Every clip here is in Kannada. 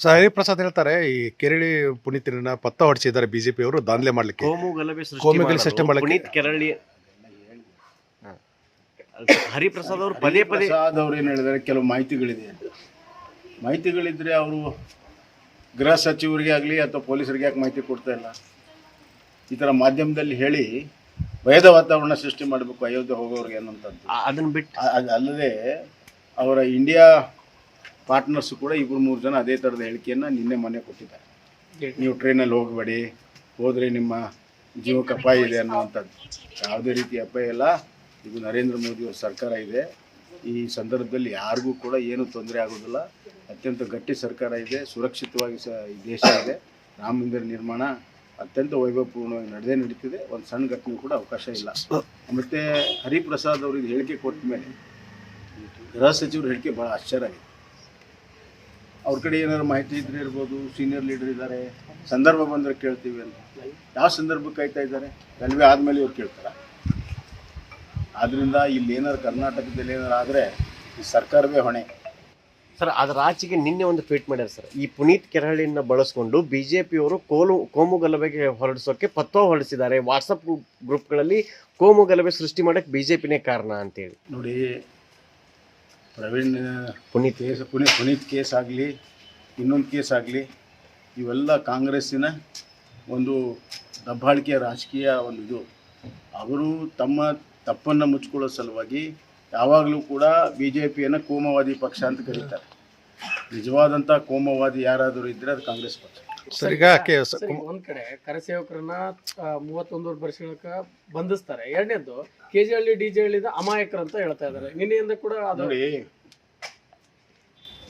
ಸೊ ಹರಿಪ್ರಸಾದ್ ಹೇಳ್ತಾರೆ ಈ ಕೆರಳಿ ಪುನೀತರನ್ನ ಪತ್ತ ಹೊಡಿಸಿದ್ದಾರೆ ಬಿಜೆಪಿ ಅವರು ದಾಂಧಲೆ ಮಾಡ್ಲಿಕ್ಕೆ. ಕೋಮು ಗಲಭೆ ಸೃಷ್ಟಿ ಕೋಮು ಗಲಭೆ ಮಾಡೋರು ಸೃಷ್ಟಿ ಮಾಡಕ್ಕೆ- ಪುನೀತ್ ಕೆರಳಿ ಹಾ. ಹರಿಪ್ರಸಾದ್ ಅವರು ಪದೇ ಪದೇ ಪ್ರಸಾದ್ ಅವ್ರು ಏನು ಹೇಳಿದ್ದಾರೆ? ಕೆಲವು ಮಾಹಿತಿಗಳಿದೆ. ಅಂತ ಮಾಹಿತಿಗಳಿದ್ರೆ ಅವರು ಗೃಹ ಸಚಿವರಿಗೆ ಆಗಲಿ ಅಥವಾ ಪೊಲೀಸರಿಗೆ ಯಾಕೆ ಮಾಹಿತಿ ಕೊಡ್ತಾ ಇಲ್ಲ? ಈ ಥರ ಮಾಧ್ಯಮದಲ್ಲಿ ಹೇಳಿ ಭಯದ ವಾತಾವರಣ ಸೃಷ್ಟಿ ಮಾಡಬೇಕು ಅಯೋಧ್ಯೆ ಹೋಗೋರಿಗೆ ಅನ್ನೋಂಥದ್ದು ಆ- ಅದನ್ನ ಬಿಟ್ಟು ಅ- ಅದ್ ಅಲ್ಲದೆ ಅವರ ಇಂಡಿಯಾ ಪಾರ್ಟ್ನರ್ಸ್ ಕೂಡ ಇಬ್ಬರು ಮೂರು ಜನ ಅದೇ ಥರದ ಹೇಳಿಕೆಯನ್ನು ನಿನ್ನೆ ಮೊನ್ನೆ ಕೊಟ್ಟಿದ್ದಾರೆ. ನೀವು ಟ್ರೈನಲ್ಲಿ ಹೋಗಬೇಡಿ ಹೋದರೆ ನಿಮ್ಮ ಜೀವಕ್ಕೆ ಅಪಾಯ ಇದೆ ಅನ್ನುವಂಥದ್ದು. ಯಾವುದೇ ರೀತಿ ಅಪಾಯ ಇಲ್ಲ. ಇದು ನರೇಂದ್ರ ಮೋದಿಯವ್ರ ಸರ್ಕಾರ ಇದೆ. ಈ ಸಂದರ್ಭದಲ್ಲಿ ಯಾರಿಗೂ ಕೂಡ ಏನು ತೊಂದರೆ ಆಗೋದಿಲ್ಲ. ಅತ್ಯಂತ ಗಟ್ಟಿ ಸರ್ಕಾರ ಇದೆ ಸುರಕ್ಷಿತವಾಗಿ ಸ ಈ ದೇಶ ಇದೆ. ರಾಮ ಮಂದಿರ ನಿರ್ಮಾಣ ಅತ್ಯಂತ ವೈಭವಪೂರ್ಣವಾಗಿ ನಡೆದೇ ನಡೀತಿದೆ. ಒಂದು ಸಣ್ಣ ಘಟನೆ ಕೂಡ ಅವಕಾಶ ಇಲ್ಲ. ಮತ್ತು ಹರಿಪ್ರಸಾದ್ ಅವರು ಇದು ಹೇಳಿಕೆ ಕೊಟ್ಟ ಮೇಲೆ ಗೃಹ ಸಚಿವರು ಹೇಳಿಕೆ ಭಾಳ ಆಶ್ಚರ್ಯ ಆಗಿದೆ. ಅವ್ರ ಕಡೆ ಏನಾದ್ರು ಮಾಹಿತಿ ಇದ್ರೆ ಇರ್ಬೋದು ಸೀನಿಯರ್ ಲೀಡರ್ ಇದ್ದಾರೆ ಸಂದರ್ಭ ಬಂದರೆ ಕೇಳ್ತೀವಿ ಅಂತ. ಯಾವ ಸಂದರ್ಭಕ್ಕೆ ಕಾಯ್ತಾ ಇದ್ದಾರೆ? ರೈಲ್ವೆ ಆದಮೇಲೆ ಇವ್ರು ಕೇಳ್ತಾರೆ. ಆದ್ರಿಂದ ಇಲ್ಲಿ ಏನಾದ್ರು ಕರ್ನಾಟಕದಲ್ಲಿ ಏನಾರು ಆದರೆ ಈ ಸರ್ಕಾರವೇ ಹೊಣೆ. ಸರ್ ಅದರ ಆಚೆಗೆ ನಿನ್ನೆ ಒಂದು ಟ್ವೀಟ್ ಮಾಡ್ಯಾರ ಸರ್. ಈ ಪುನೀತ್ ಕೆರಳಿನ ಬಳಸ್ಕೊಂಡು ಪಿಯವರು ಕೋಲು ಕೋಮು ಗಲಭೆಗೆ ಹೊರಡಿಸೋಕೆ ಪತ್ವ ಹೊರಡಿಸಿದ್ದಾರೆ. ವಾಟ್ಸಪ್ ಗ್ರೂಪ್ಗಳಲ್ಲಿ ಕೋಮು ಗಲಭೆ ಸೃಷ್ಟಿ ಜೆ ಪಿನೇ ಕಾರಣ ಅಂತೇಳಿ. ನೋಡಿ ಪ್ರವೀಣ್ ಪುನೀತ್. ಕೇಸ್ ಪುನೀತ್ ಪುನೀತ್ ಕೇಸ್ ಆಗಲಿ ಇನ್ನೊಂದು ಕೇಸ್ ಆಗಲಿ ಇವೆಲ್ಲ ಕಾಂಗ್ರೆಸ್ಸಿನ ಒಂದು ದಬ್ಬಾಳಿಕೆಯ ರಾಜಕೀಯ ಒಂದು ಇದು. ಅವರು ತಮ್ಮ ತಪ್ಪನ್ನು ಮುಚ್ಕೊಳ್ಳೋ ಸಲುವಾಗಿ ಯಾವಾಗಲೂ ಕೂಡ ಬಿ ಜೆ ಪಿಯನ್ನು ಕೋಮವಾದಿ ಪಕ್ಷ ಅಂತ ಕರೀತಾರೆ. ನಿಜವಾದಂಥ ಕೋಮವಾದಿ ಯಾರಾದರೂ ಇದ್ದರೆ ಅದು ಕಾಂಗ್ರೆಸ್ ಪಕ್ಷ. ಸರ್ ಈಗ ಕೆ- ಸ- ಸರಿ, ಒಂದ್ ಕಡೆ ಕರಸೇವಕರನ್ನ ಮೂವತ್ತೊಂದೂವರೆ ವರ್ಷಗಳಕ ಬಂಧಿಸ್ತಾರೆ. ಎರಡನೇದು ಕೆಜಿಹಳ್ಳಿ ಹಳ್ಳಿದ ಅಮಾಯಕರು ಅಂತ ಹೇಳ್ತಾ ಇದ್ದಾರೆ. ನಿನ್ನೆಯಿಂದ ಕೂಡ ಅದು ನೋಡಿ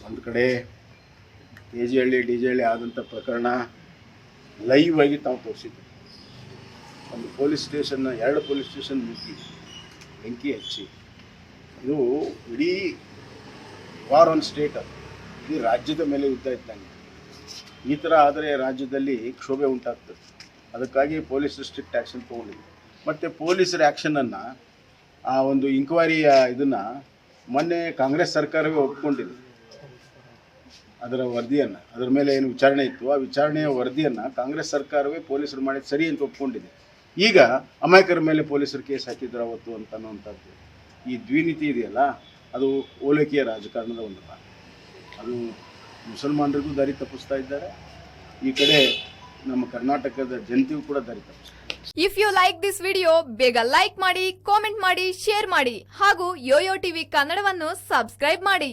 ಒಂದು ಕಡೆ K G Halli D G Halli ಆದಂಥ ಪ್ರಕರಣ ಲೈವ್ ಆಗಿ ತಾವು ತೋರಿಸಿದ್ರು ಒಂದು ಪೊಲೀಸ್ ಸ್ಟೇಷನ್ನ ಎರಡು ಪೊಲೀಸ್ ಸ್ಟೇಷನ್ ಮುಗಿ ಬೆಂಕಿ ಹಚ್ಚಿ. ಇದು ಇಡೀ ವಾರ್ ಆನ್ ಸ್ಟೇಟ್ ಅದು. ಇಡೀ ರಾಜ್ಯದ ಮೇಲೆ ಯುದ್ಧ ಇದ್ದಂಗೆ. ಈ ಥರ ಆದರೆ ರಾಜ್ಯದಲ್ಲಿ ಕ್ಷೋಭೆ ಉಂಟಾಗ್ತದೆ. ಅದಕ್ಕಾಗಿ ಪೊಲೀಸ್ ಸ್ಟ್ರಿಕ್ಟ್ ಆ್ಯಕ್ಷನ್ ತೊಗೊಂಡಿದೆ. ಮತ್ತು ಪೊಲೀಸರ ಆ್ಯಕ್ಷನನ್ನು ಆ ಒಂದು ಇಂಕ್ವೈರಿಯ ಇದನ್ನು ಮೊನ್ನೆ ಕಾಂಗ್ರೆಸ್ ಸರ್ಕಾರವೇ ಒಪ್ಕೊಂಡಿದೆ. ಅದರ ವರದಿಯನ್ನು, ಅದರ ಮೇಲೆ ಏನು ವಿಚಾರಣೆ ಇತ್ತು, ಆ ವಿಚಾರಣೆಯ ವರದಿಯನ್ನು ಕಾಂಗ್ರೆಸ್ ಸರ್ಕಾರವೇ ಪೊಲೀಸರು ಮಾಡಿದ ಸರಿ ಅಂತ ಒಪ್ಕೊಂಡಿದೆ. ಈಗ ಅಮಾಯಕರ ಮೇಲೆ ಪೊಲೀಸರು ಕೇಸ್ ಹಾಕಿದ್ರು ಅವತ್ತು ಅಂತ ಅನ್ನುವಂಥದ್ದು. ಈ ದ್ವಿನೀತಿ ಇದೆಯಲ್ಲ, ಅದು ಓಲೈಕೆಯ ರಾಜಕಾರಣದ ಒಂದು ಭಾಗ. ಅದು ಮುಸಲ್ಮಾನರಿಗೂ ದಾರಿ ತಪ್ಪಿಸ್ತಾ ಇದ್ದಾರೆ. ಈ ಕಡೆ ನಮ್ಮ ಕರ್ನಾಟಕದ ಜನತೆಯೂ ಕೂಡ ದಾರಿ if you like this video ಬೇಗ ಲೈಕ್ ಮಾಡಿ ಕಾಮೆಂಟ್ ಮಾಡಿ ಶೇರ್ ಮಾಡಿ ಹಾಗೂ ಯೋಯೋ ಟಿವಿ ಕನ್ನಡವನ್ನು ಸಬ್ಸ್ಕ್ರೈಬ್ ಮಾಡಿ.